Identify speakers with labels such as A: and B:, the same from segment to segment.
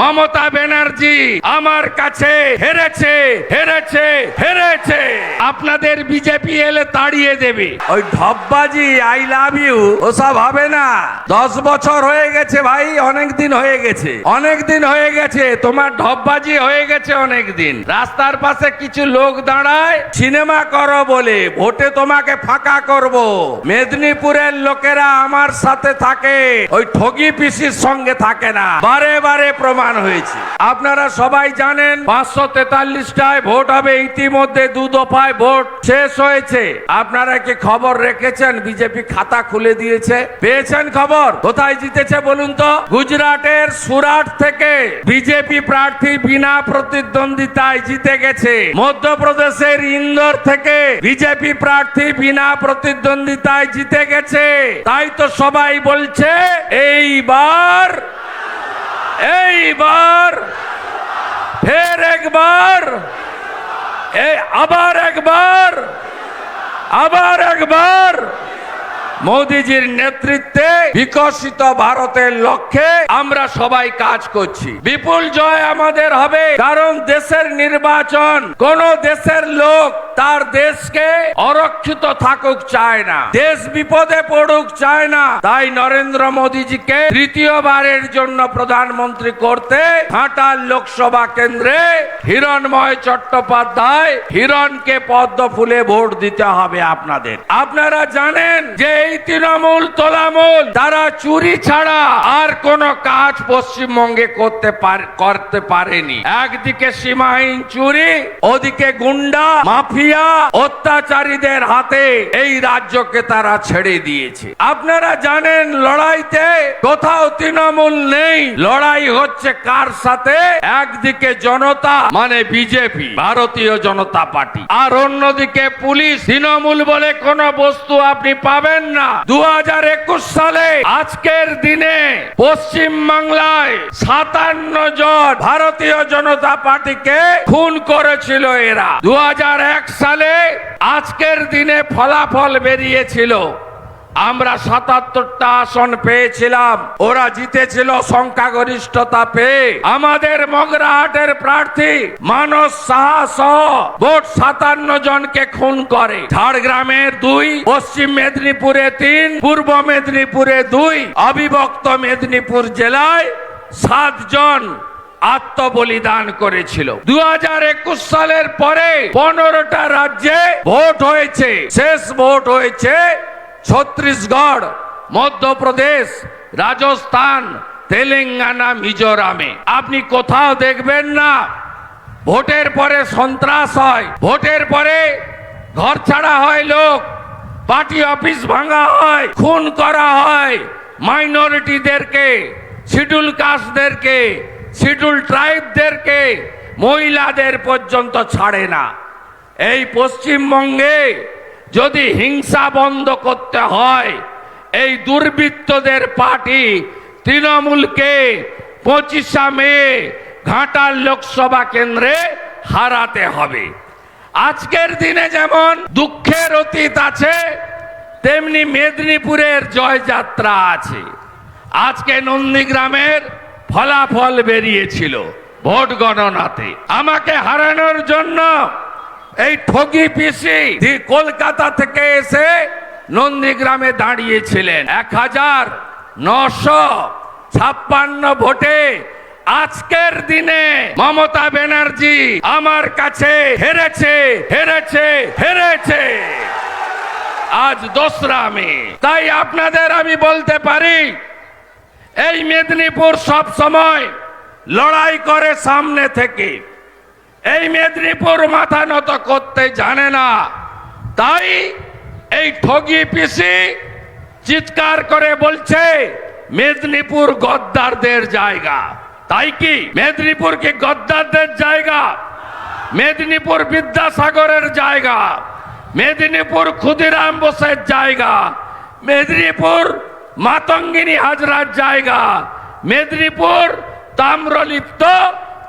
A: মমতা ব্যানার্জি আমার কাছে হেরেছে হেরেছে হেরেছে। আপনাদের বিজেপি এলে তাড়িয়ে দেবে।
B: ওই ঢপবাজি আই লাভ ইউ ওসব হবে না। দশ বছর হয়ে গেছে ভাই অনেক দিন হয়ে গেছে।
A: অনেক দিন হয়ে গেছে তোমার ঢপবাজি হয়ে গেছে অনেক দিন। রাস্তার পাশে কিছু লোক দাঁড়ায়
B: সিনেমা করো বলে ভোটে তোমাকে ফাঁকা করব। মেদিনীপুরের লোকেরা আমার সাথে থাকে ওই ঠগি পিসির সঙ্গে থাকে না। বারে বারে প্রমাণ হয়েছে।
A: আপনারা সবাই জানেন পাঁচশো তেতাল্লিশটায় ভোট হবে, ইতিমধ্যে দু দফায় ভোট শেষ হয়েছে।
B: আপনারা কি খবর রেখেছেন? বিজেপি খাতা খুলে দিয়েছে। পেয়েছেন খবর? কোথায় জিতেছে বলুন তো?
A: গুজরাটের সুরাট থেকে বিজেপি প্রার্থী বিনা প্রতিদ্বন্দ্বিতায় জিতে গেছে। মধ্যপ্রদেশের ইন্দোর থেকে বিজেপি প্রার্থী বিনা প্রতিদ্বন্দ্বিতায় জিতে গেছে। তাই তো সবাই বলছে, এইবার এইবার ফের একবার এই আবার একবার আবার একবার মোদিজির নেতৃত্বে বিকশিত ভারতের লক্ষ্যে আমরা সবাই কাজ করছি। বিপুল জয় আমাদের হবে, কারণ দেশের নির্বাচন, কোন দেশের লোক তার দেশকে অরক্ষিত থাকুক চায় না, দেশ বিপদে পড়ুক চায় না। তাই নরেন্দ্র মোদীজিকে তৃতীয়বারের জন্য প্রধানমন্ত্রী করতে ঘাটাল লোকসভা কেন্দ্রে হিরণময় চট্টোপাধ্যায় হিরণকে পদ্ম ফুলে ভোট দিতে হবে আপনাদের। আপনারা জানেন যে এই তৃণমূল তোলামূল, তারা চুরি ছাড়া আর কোন কাজ পশ্চিমবঙ্গে করতে করতে পারেনি। একদিকে সীমাহীন চুরি, ওদিকে গুন্ডা, মাফিয়া, অত্যাচারীদের হাতে এই রাজ্যকে তারা ছেড়ে দিয়েছে। আপনারা জানেন লড়াইতে কোথাও তৃণমূল নেই। লড়াই হচ্ছে কার সাথে? একদিকে জনতা মানে বিজেপি, ভারতীয় জনতা পার্টি। আর অন্যদিকে পুলিশ, তৃণমূল বলে কোন বস্তু আপনি পাবেন না। দু সালে আজকের দিনে পশ্চিম বাংলায় সাতান্ন জন ভারতীয় জনতা পার্টিকে খুন করেছিল এরা। দু হাজার এক সালে আজকের দিনে ফলাফল বেরিয়েছিল। আমরা সাতাত্তরটা আসন পেয়েছিলাম। ওরা জিতেছিল সংখ্যাগরিষ্ঠতা পেয়ে। আমাদের মগরাহাটের প্রার্থী মানস সাহা সহ ভোট সাতান্ন জনকে খুন করে। ঝাড়গ্রামের দুই, পশ্চিম মেদিনীপুরে তিন, পূর্ব মেদিনীপুরে দুই অবিভক্ত মেদিনীপুর জেলায় সাতজন আত্মবলিদান করেছিল। দু হাজার একুশ সালের পরে পনেরোটা রাজ্যে ভোট হয়েছে। শেষ ভোট হয়েছে ছত্তিশগড় মধ্যপ্রদেশ, রাজস্থান, তেলেঙ্গানা, মিজোরামে। আপনি কোথাও দেখবেন না, ভোটের পরে সন্ত্রাস হয়, ভোটের পরে ঘর ছাড়া হয় লোক, পার্টি অফিস ভাঙা হয়, খুন করা হয় মাইনরিটিদেরকে, শিডিউল কাস্টদেরকে, শিডিউল ট্রাইবদেরকে মহিলাদের পর্যন্ত ছাড়ে না। এই পশ্চিমবঙ্গে যদি হিংসা বন্ধ করতে হয়, এই দুর্বৃত্তদের পার্টি তৃণমূলকে পঁচিশা মে ঘাটাল লোকসভা কেন্দ্রে হারাতে হবে। আজকের দিনে যেমন দুঃখের অতীত আছে, তেমনি মেদিনীপুরের জয়যাত্রা আছে। আজকে নন্দীগ্রামের ফলাফল বেরিয়েছিল ভোট গণনাতে। আমাকে হারানোর জন্য এই ঠগি পিসি কলকাতা থেকে এসে নন্দীগ্রামে দাঁড়িয়েছিলেন। এক হাজার নশো ছাপ্পান্ন ভোটে আজকের দিনে মমতা ব্যানার্জি আমার কাছে হেরেছে হেরেছে হেরেছে। আজ দোসরা মে। তাই আপনাদের আমি বলতে পারি, এই মেদিনীপুর সব সময় লড়াই করে সামনে থেকে। এই মেদিনীপুর মাথা নত করতে জানে না। তাই এই ঠগি পিসি চিৎকার করে বলছে, মেদিনীপুর গদ্দারদের জায়গা। তাই কি? মেদিনীপুর কি গদ্দারদের জায়গা? মেদিনীপুর বিদ্যাসাগরের জায়গা। মেদিনীপুর ক্ষুদিরাম বোসের জায়গা। মেদিনীপুর মাতঙ্গিনী হাজরার জায়গা। মেদিনীপুর তাম্রলিপ্ত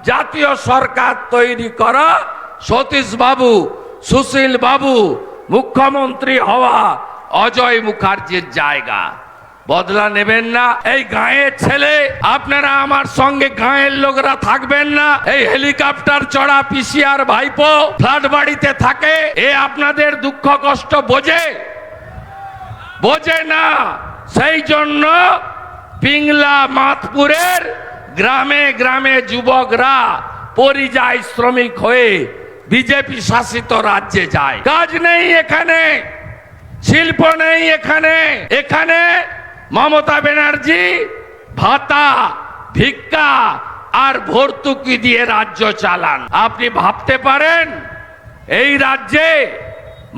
A: জাতীয় সরকার তৈরি করা সতীশ বাবু, সুশীল বাবু, মুখ্যমন্ত্রী হওয়া অজয় মুখার্জির জায়গা। বদলা নেবেন না। এই গাঁয়ের ছেলে, আপনারা আমার সঙ্গে গাঁয়ের লোকরা থাকবেন না। এই হেলিকপ্টার চড়া পিসিআর ভাইপো ফ্ল্যাট বাড়িতে থাকে, এ আপনাদের দুঃখ কষ্ট বোঝে? বোঝে না। সেই জন্য পিংলা মাতপুরের গ্রামে গ্রামে যুবকরা পরিযায়ী শ্রমিক হয়ে বিজেপি শাসিত রাজ্যে যায়। কাজ নেই এখানে, শিল্প নেই এখানে। এখানে মমতা ব্যানার্জি ভাতা, ভিক্ষা আর ভর্তুকি দিয়ে রাজ্য চালান। আপনি ভাবতে পারেন, এই রাজ্যে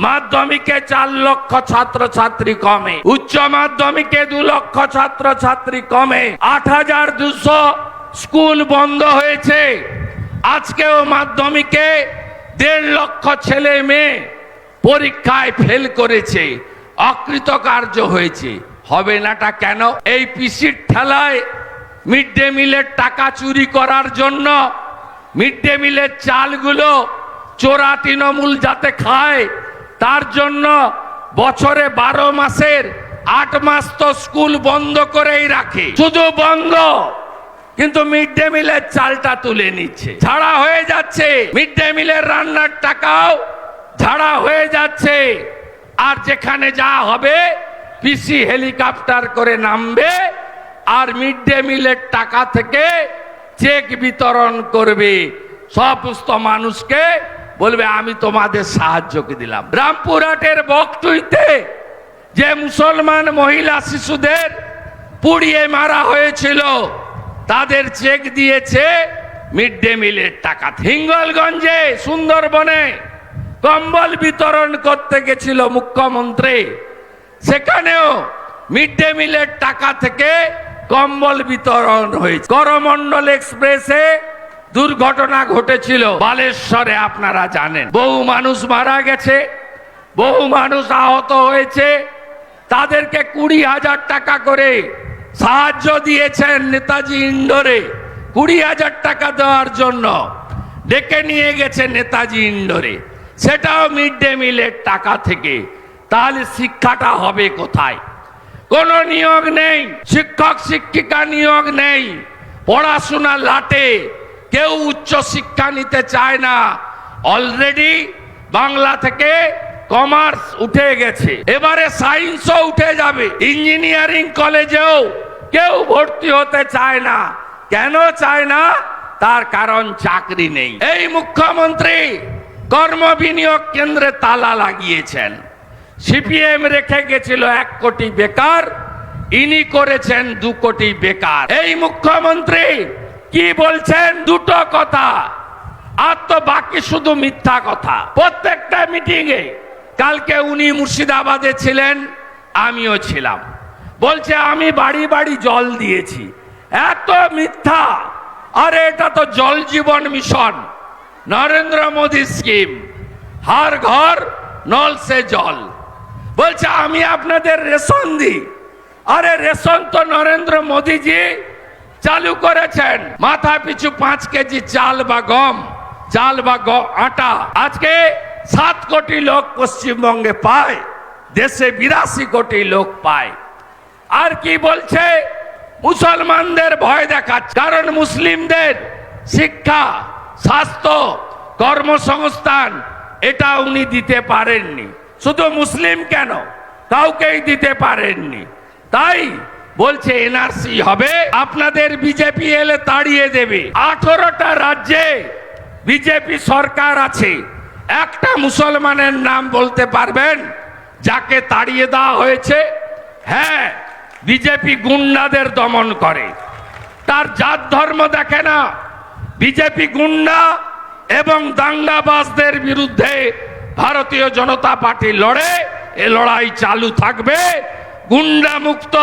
A: মাধ্যমিকে চার লক্ষ ছাত্র ছাত্রী কমে। উচ্চ মাধ্যমিকে দু লক্ষ ছাত্র ছাত্রী কমে। আট হাজার দুশো স্কুল বন্ধ হয়েছে। আজকেও মাধ্যমিকে দেড় লক্ষ ছেলে মেয়ে পরীক্ষায় ফেল করেছে, অকৃতকার্য হয়েছে। হবে নাটা কেন? এই পিসির ঠেলায় মিড ডে মিলের টাকা চুরি করার জন্য মিড ডে মিলের চালগুলো চোরা তৃণমূল যাতে খায় তার জন্য বছরে বারো মাসের আট মাস তো স্কুল বন্ধ করেই রাখে। শুধু বন্ধ, কিন্তু মিড ডে মিলের চালটা তুলে নিচ্ছে। ছাড়া হয়ে যাচ্ছে, মিড ডে মিলের রান্নার টাকাও ঝাড়া হয়ে যাচ্ছে। আর যেখানে যা হবে, পিসি হেলিকপ্টার করে নামবে, আর মিড ডে মিলের টাকা থেকে চেক বিতরণ করবে। সমস্ত মানুষকে বলবে, আমি তোমাদের সাহায্যকে দিলাম। রামপুরহাটের বকটুইতে যে মুসলমান মহিলা শিশুদের পুড়িয়ে মারা হয়েছিল, তাদের চেক দিয়েছে মিড ডে মিলের টাকা। হিঙ্গলগঞ্জে সুন্দরবনে কম্বল বিতরণ করতে গেছিল মুখ্যমন্ত্রী। সেখানেও মিড ডে মিলের টাকা থেকে কম্বল বিতরণ হয়েছে। করমন্ডল এক্সপ্রেসে দুর্ঘটনা ঘটেছিল। বালেশ্বরে আপনারা জানেন। বহু মানুষ মারা গেছে, বহু মানুষ আহত হয়েছে। তাদেরকে কুড়ি হাজার টাকা করে সাহায্য দিয়েছেন নেতাজি ইন্ডোরে। কুড়ি হাজার টাকা দেওয়ার জন্য ডেকে নিয়ে গেছে নেতাজি ইন্ডোরে। সেটাও মিড ডে মিলের টাকা থেকে। তাহলে শিক্ষাটা হবে কোথায়? কোনো নিয়োগ নেই, শিক্ষক শিক্ষিকা নিয়োগ নেই, পড়াশোনা লাটে। কেউ উচ্চ শিক্ষা নিতে চায় না। অলরেডি বাংলা থেকে কমার্স উঠে গেছে। এবারে সায়েন্সও উঠে যাবে। ইঞ্জিনিয়ারিং কলেজেও কেউ ভর্তি হতে চায় না। কেন চায় না? তার কারণ চাকরি নেই। এই মুখ্যমন্ত্রী কর্ম বিনিয়োগ কেন্দ্রে তালা লাগিয়েছেন। সিপিএম রেখে গেছিল এক কোটি বেকার, ইনি করেছেন দু কোটি বেকার। এই মুখ্যমন্ত্রী কি বলছেন? দুটো কথা। আর তো বাকি শুধু মিথ্যা কথা। প্রত্যেকটা মিটিং এ কালকে উনি মুর্শিদাবাদে ছিলেন, আমিও ছিলাম। বলছে, আমি বাড়ি বাড়ি জল দিয়েছি। এত মিথ্যা। আরে, এটা তো জল জীবন মিশন। নরেন্দ্র মোদী স্কিম। হার ঘর, নল সে জল। বলছে, আমি আপনাদের রেশন দিই। আরে, রেশন তো নরেন্দ্র মোদীজি চালু করেছেন। মাথা পিছু পাঁচ কেজি চাল বা গম, চাল বা আটা। আজকে সাত কোটি লোক পশ্চিমবঙ্গে পায়, দেশে বিরাশি কোটি লোক পায়। আর কি বলছে? মুসলমানদের ভয় দেখাচ্ছে। কারণ মুসলিমদের শিক্ষা, স্বাস্থ্য, কর্মসংস্থান, এটা উনি দিতে পারেননি। শুধু মুসলিম কেন? কাউকেই দিতে পারেননি। তাই বলছে, এনআরসি হবে, আপনাদের বিজেপি এলে তাড়িয়ে দেবে। আঠারোটা রাজ্যে বিজেপি সরকার আছে। একটা মুসলমানের নাম বলতে পারবেন, যাকে তাড়িয়ে দেওয়া হয়েছে। হ্যাঁ বিজেপি গুন্ডাদের দমন করে। তার জাত ধর্ম দেখে না। বিজেপি গুন্ডা এবং দাঙ্গাবাজদের বিরুদ্ধে ভারতীয় জনতা পার্টি লড়ে, এ লড়াই চালু থাকবে। গুন্ডা মুক্ত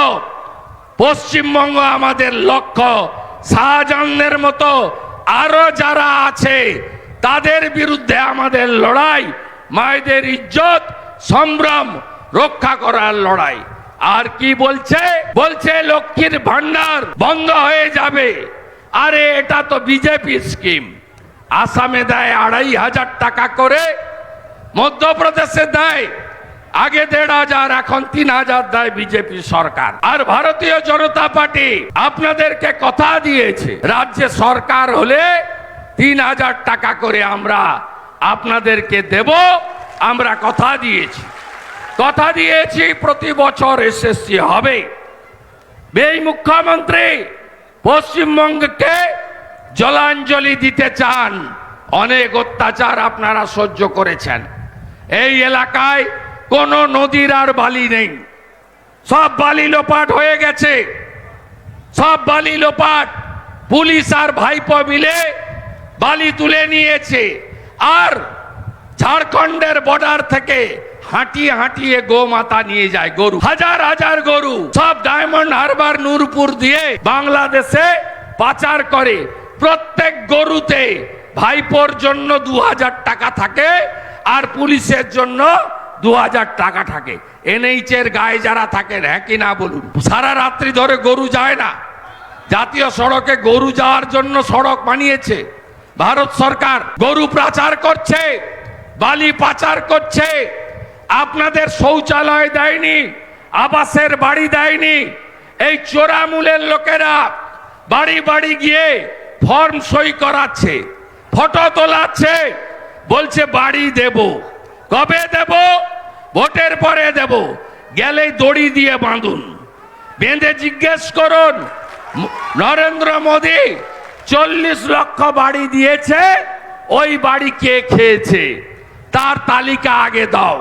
A: পশ্চিমবঙ্গ আমাদের লক্ষ্য। শাহজাহানের মতো আরও যারা আছে, তাদের বিরুদ্ধে আমাদের লড়াই, মায়েদের ইজ্জত, সম্ভ্রম রক্ষা করার লড়াই। আর কি বলছে? বলছে লক্ষ্মীর ভান্ডার বন্ধ হয়ে যাবে। আরে এটা তো বিজেপি স্কিম। আসামে দেয় আড়াই হাজার টাকা করে, মধ্যপ্রদেশে দেয় আগে দেড় হাজার, এখন তিন হাজার দেয় বিজেপি সরকার। আর ভারতীয় জনতা পার্টি আপনাদেরকে কথা দিয়েছে, রাজ্যে সরকার হলে তিন হাজার টাকা করে আমরা আপনাদেরকে দেব, আমরা কথা দিয়েছি। কথা দিয়েছি, প্রতি বছর এসএসসি হবে। এই মুখ্যমন্ত্রী পশ্চিমবঙ্গকে জলাঞ্জলি দিতে চান। অনেক অত্যাচার আপনারা সহ্য করেছেন। এই এলাকায় কোনো নদীর আর বালি নেই। সব বালি লোপাট হয়ে গেছে। সব বালি লোপাট পুলিশ আর ভাইপো মিলে বালি তুলে নিয়েছে। আর ঝাড়খণ্ডের বর্ডার থেকে হাঁটিয়ে হাঁটিয়ে গোমাতা নিয়ে যায় গরু। হাজার হাজার গরু সব ডায়মন্ড হারবার নূরপুর দিয়ে বাংলাদেশে পাচার করে। প্রত্যেক গরুতে ভাইপোর জন্য দু হাজার টাকা থাকে আর পুলিশের জন্য দু হাজার টাকা থাকে। এনএইচ এর গায়ে যারা থাকেন হ্যাঁ কি না বলুন? সারা রাত্রি ধরে গরু যায় না। জাতীয় সড়কে গরু যাওয়ার জন্য সড়ক বানিয়েছে। ভারত সরকার গরু পাচার করছে, বালি পাচার করছে। আপনাদের শৌচালয় দেয়নি, আবাসের বাড়ি দেয়নি। এই চোরামূলের লোকেরা বাড়ি বাড়ি গিয়ে ফর্ম সই করাচ্ছে, ফটো তোলাচ্ছে, বলছে বাড়ি দেব। কবে দেব? ভোটের পরে দেব। গেলেই দড়ি দিয়ে বাঁধুন। বেঁধে জিজ্ঞেস করুন, নরেন্দ্র মোদী চল্লিশ লক্ষ বাড়ি দিয়েছে, ওই বাড়ি কে খেয়েছে? তার তালিকা আগে দাও।